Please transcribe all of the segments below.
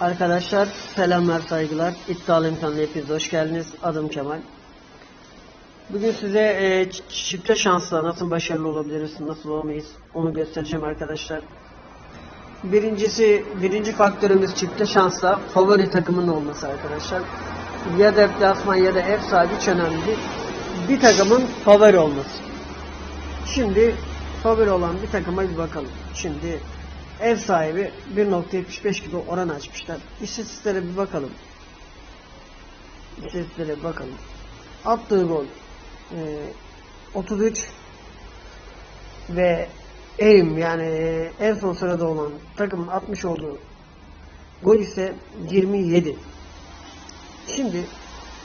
Arkadaşlar selamlar saygılar. İddialı imkanlı hepiniz hoş geldiniz. Adım Kemal. Bugün size e, çifte şansla nasıl başarılı olabiliriz, nasıl olamayız onu göstereceğim arkadaşlar. Birincisi, birinci faktörümüz çifte şansla favori takımın olması arkadaşlar. Ya deplasman ya da ev sahibi hiç önemli değil. Bir takımın favori olması. Şimdi favori olan bir takıma bir bakalım. Şimdi ev sahibi 1.75 gibi oran açmışlar. İstatistiklere bir bakalım. İstatistiklere bakalım. Attığı gol e, 33 ve eğim yani en son sırada olan takımın atmış olduğu gol ise 27. Şimdi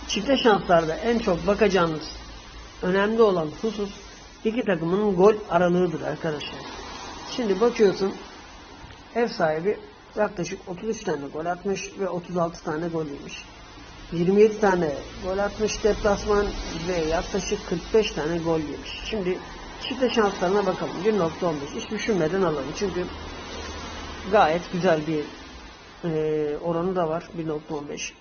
çifte şanslarda en çok bakacağınız önemli olan husus iki takımın gol aralığıdır arkadaşlar. Şimdi bakıyorsun ev sahibi yaklaşık 33 tane gol atmış ve 36 tane gol yemiş. 27 tane gol atmış deplasman ve yaklaşık 45 tane gol yemiş. Şimdi çifte şanslarına bakalım. 1.15 hiç düşünmeden alalım. Çünkü gayet güzel bir e, oranı da var. 1.15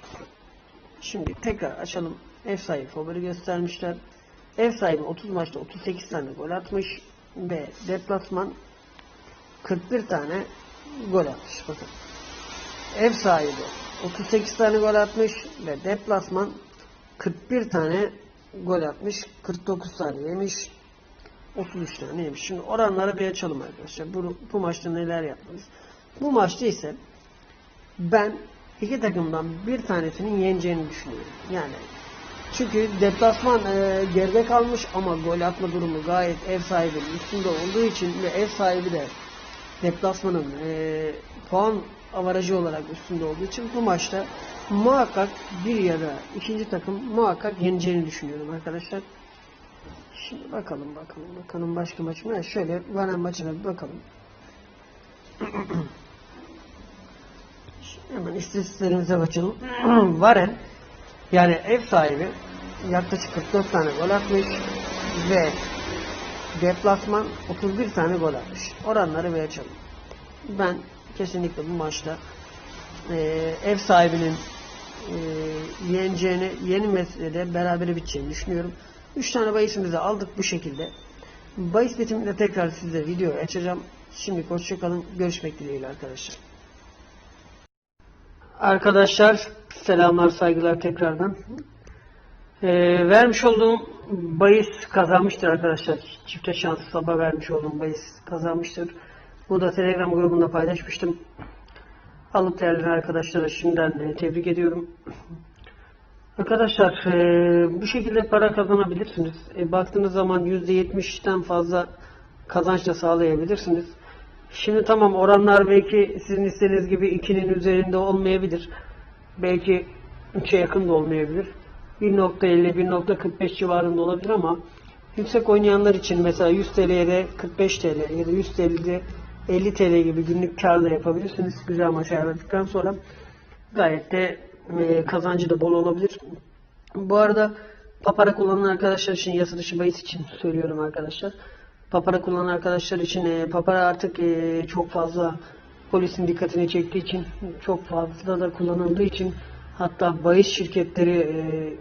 Şimdi tekrar açalım. Ev sahibi favori göstermişler. Ev sahibi 30 maçta 38 tane gol atmış ve deplasman 41 tane gol atmış. Bakın. Ev sahibi 38 tane gol atmış ve deplasman 41 tane gol atmış. 49 tane yemiş. 33 tane yemiş. Şimdi oranları bir açalım arkadaşlar. Bu, bu maçta neler yapmalıyız? Bu maçta ise ben iki takımdan bir tanesinin yeneceğini düşünüyorum. Yani çünkü deplasman e, geride kalmış ama gol atma durumu gayet ev sahibinin üstünde olduğu için ve ev sahibi de deplasmanın e, puan avarajı olarak üstünde olduğu için bu maçta muhakkak bir ya da ikinci takım muhakkak yeneceğini düşünüyorum arkadaşlar. Şimdi bakalım bakalım bakalım başka maç mı? Şöyle Varan maçına bir bakalım. Şimdi hemen istatistiklerimize bakalım. Varen yani ev sahibi yaklaşık 44 tane gol atmış ve deplasman 31 tane gol atmış. Oranları bir açalım. Ben kesinlikle bu maçta eee, ev sahibinin eee yeneceğini, yenilmesi de berabere biteceğini düşünüyorum. 3 tane bahisimizi aldık bu şekilde. Bahis bitiminde tekrar size video açacağım. Şimdi hoşçakalın. Görüşmek dileğiyle arkadaşlar. Arkadaşlar selamlar saygılar tekrardan. Ee, vermiş olduğum bahis kazanmıştır arkadaşlar. Çifte şans sabah vermiş olduğum bahis kazanmıştır. Bu da Telegram grubunda paylaşmıştım. Alıp değerli arkadaşlara şimdiden e, tebrik ediyorum. Arkadaşlar e, bu şekilde para kazanabilirsiniz. E, baktığınız zaman %70'ten fazla kazanç da sağlayabilirsiniz. Şimdi tamam oranlar belki sizin istediğiniz gibi 2'nin üzerinde olmayabilir. Belki 3'e yakın da olmayabilir. 1.50, 1.45 civarında olabilir ama yüksek oynayanlar için mesela 100 TL'ye de 45 TL ya da 100 TL'de 50 TL gibi günlük kar da yapabilirsiniz. Güzel maç ayarladıktan sonra gayet de e, kazancı da bol olabilir. Bu arada papara kullanan arkadaşlar için yasa dışı bahis için söylüyorum arkadaşlar. Papara kullanan arkadaşlar için e, papara artık e, çok fazla polisin dikkatini çektiği için çok fazla da kullanıldığı için hatta bahis şirketleri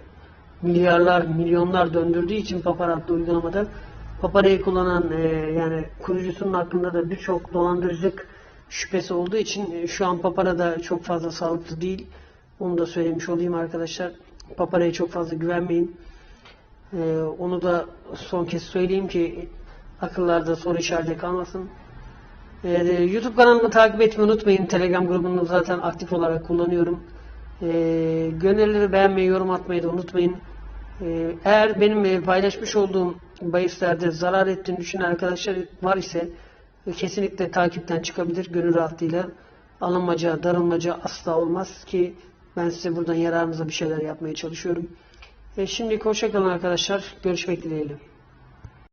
milyarlar milyonlar döndürdüğü için papara adlı uygulamada paparayı kullanan e, yani kurucusunun hakkında da birçok dolandırıcılık şüphesi olduğu için e, şu an papara da çok fazla sağlıklı değil. Onu da söylemiş olayım arkadaşlar. Paparaya çok fazla güvenmeyin. Ee, onu da son kez söyleyeyim ki akıllarda soru işareti kalmasın. Ee, YouTube kanalımı takip etmeyi unutmayın. Telegram grubunu zaten aktif olarak kullanıyorum. Ee, gönülleri beğenmeyi, yorum atmayı da unutmayın. Ee, eğer benim e, paylaşmış olduğum bahislerde zarar ettiğini düşünen arkadaşlar var ise e, kesinlikle takipten çıkabilir gönül rahatlığıyla. Alınmaca, darılmaca asla olmaz ki ben size buradan yararınıza bir şeyler yapmaya çalışıyorum. E, şimdi hoşçakalın arkadaşlar. Görüşmek dileğiyle.